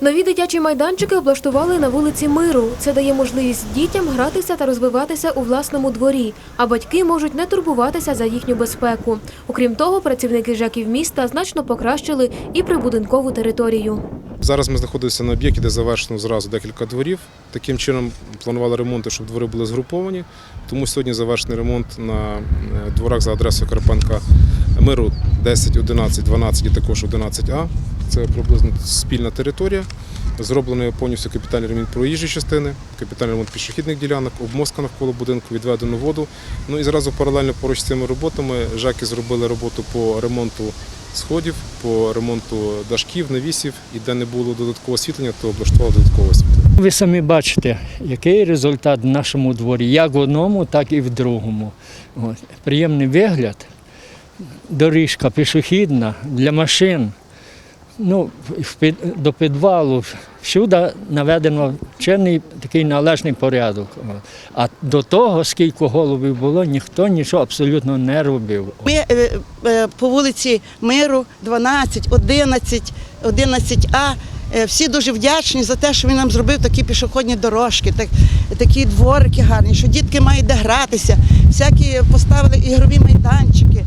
Нові дитячі майданчики облаштували на вулиці Миру. Це дає можливість дітям гратися та розвиватися у власному дворі, а батьки можуть не турбуватися за їхню безпеку. Окрім того, працівники ЖЕКів міста значно покращили і прибудинкову територію. Зараз ми знаходимося на об'єкті, де завершено зразу декілька дворів. Таким чином планували ремонти, щоб двори були згруповані. Тому сьогодні завершений ремонт на е, дворах за адресою Карпенка Миру 10, 11, 12 і також 11А. Це приблизно спільна територія. Зроблений повністю капітальний ремонт проїжджої частини, капітальний ремонт пішохідних ділянок, обмозка навколо будинку, відведено воду. Ну і зразу паралельно поруч з цими роботами ЖЕКи зробили роботу по ремонту сходів, по ремонту дашків, навісів, і де не було додаткового освітлення, то облаштували додаткове освітлення. Ви самі бачите, який результат в нашому дворі, як в одному, так і в другому. Приємний вигляд, доріжка пішохідна для машин. Ну, до підвалу всюди наведено чинний такий належний порядок. А до того, скільки головів було, ніхто нічого абсолютно не робив. Ми е, е, по вулиці Миру 12, 11, 11А. е, Всі дуже вдячні за те, що він нам зробив такі пішохідні дорожки, так, такі дворики гарні, що дітки мають де гратися, всякі поставили ігрові майданчики.